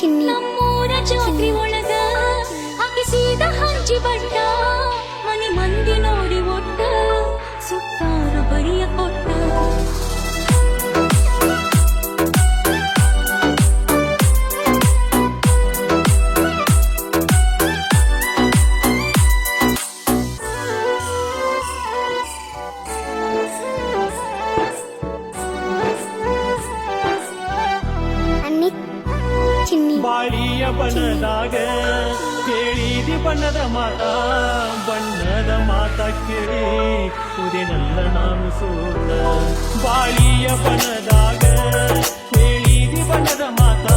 chinita. La muralla escribo ಬಣ್ಣದಾಗ ಕೇಳಿದಿ ಬಣ್ಣದ ಮಾತ ಬಣ್ಣದ ಮಾತ ಕೇಳಿ ಉದಿನಲ್ಲ ನಾನು ಸೋತ. ಬಾಳಿಯ ಬಣ್ಣದಾಗ ಕೇಳಿದಿ ಬಣ್ಣದ ಮಾತಾ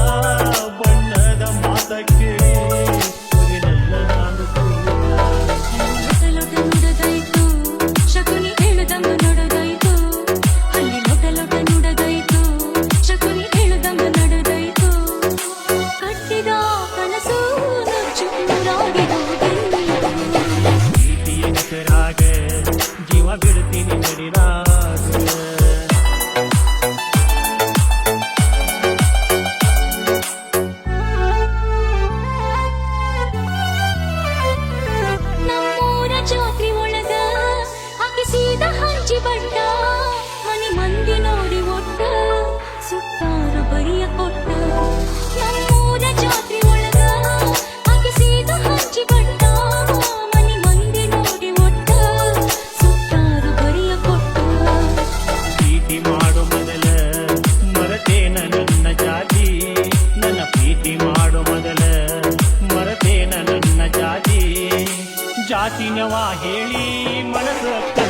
ಧನ್ಯವಾ ಹೇಳಿ ಮನಸ್ಸ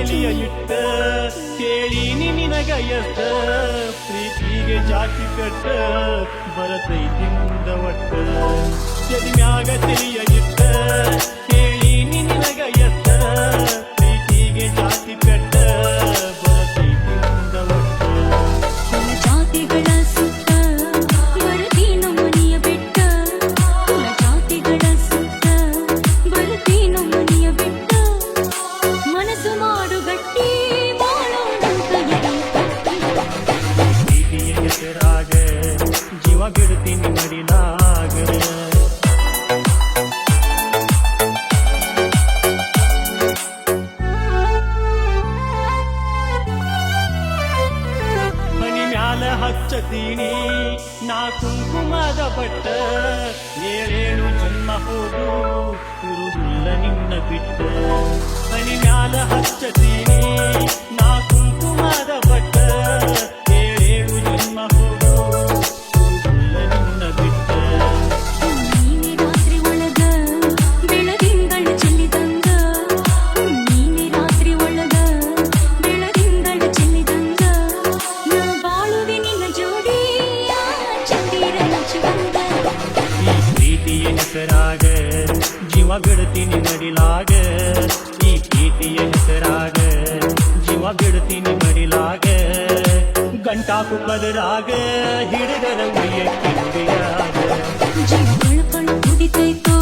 ಗಳಿಯ ಕೇಳಿ ಕೇಳೀನಿ ಪ್ರೀತಿಗೆ ಜಾತಿ ಕಟ್ಟ ಬರತೈತಿ ಒಟ್ಟ. ಎದಿ ಮ್ಯಾಗ ಸುವಾಸಿನಿ ನಾ ಕುಂಕುಮದ ಪಟ್ಟ ಏಳೇಳು ಜನ್ಮ ಹೋದು ಕುರುಗುಲ್ಲ ನಿನ್ನ ಬಿಟ್ಟ ಮನಿ ಮ್ಯಾಲ ಹಚ್ಚತೀನಿ ಹೆಸರಾಗ ಜೀವ ಬಿಡ್ತೀನಿ ಮಡಿಲಾಗ ಈ ಪ್ರೀತಿಯ ಹೆಸರಾಗ ಜೀವ ಬಿಡ್ತೀನಿ ಮಡಿಲಾಗ ಗಂಟಾ ಕುಪ್ಪದರಾಗ ಹಿಡಿದರ ಉಯ್ಯ ಜೀವ ಕುಡಿತೈತೋ